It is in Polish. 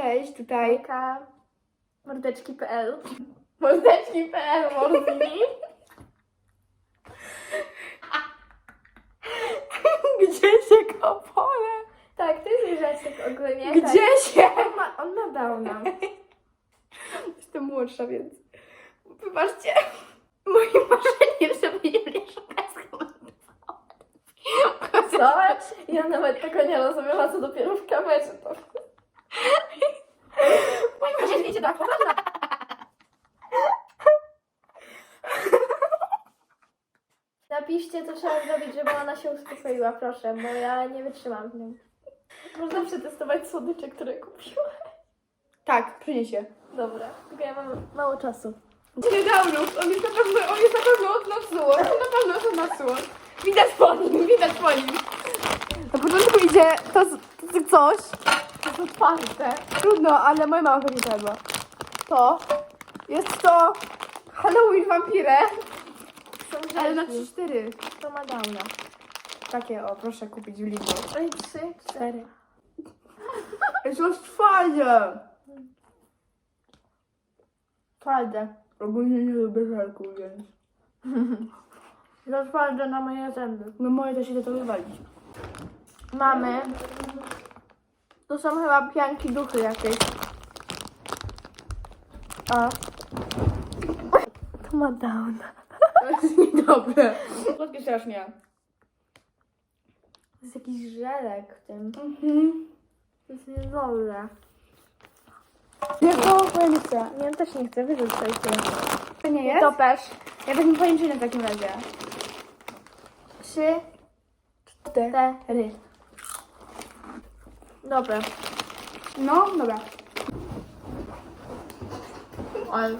Cześć, tutaj Jaka mordeczki.pl mordeczki.pl Morzini. Gdzie się kopole? Tak, to jest Grzesiek ogólnie. Gdzie tak. się? On ma, on ma downa. Jestem młodsza, więc wybaczcie. Moim marzeniem, żeby Julia Szukaska Zobacz, ja nawet tego nie rozumiała, co dopiero w kamerze to. Idzie tak, poważna. Napiszcie, co trzeba zrobić, żeby ona się uspokoiła, proszę, bo ja nie wytrzymam z nią. Można przetestować słodycze, które kupiła. Tak, przyniesie. Dobra, tylko ja mam mało czasu. Nie download, on jest na pewno, on jest na pewno od nas On na pewno od nas Widać po nim, widać po nim. Na początku idzie to, to coś. To otwarte. Trudno, ale moja mama pewnie zjadła. To jest to Halloween Vampire, Są ale na grzeczni. 3-4. To ma downa. Takie o, proszę kupić w Lidlu. Oj, trzy, cztery. Jest już twarde. Twarde. Ogólnie nie lubię żelku, więc... To twarde na moje zęby. No moje też idę to wywalić. Mamy. To są chyba pianki duchy jakieś. A. To ma downa. To jest niedobre. Słodkie strasznie. To jest jakiś żelek w tym. Mhm. To jest niedobre. Nie, ja nie chcę. Ja też nie chcę, wyrzucajcie. To nie jest? To też. Ja wezmę pojęczynę w takim razie. Trzy, cztery. Dobra. No, dobra. Oj.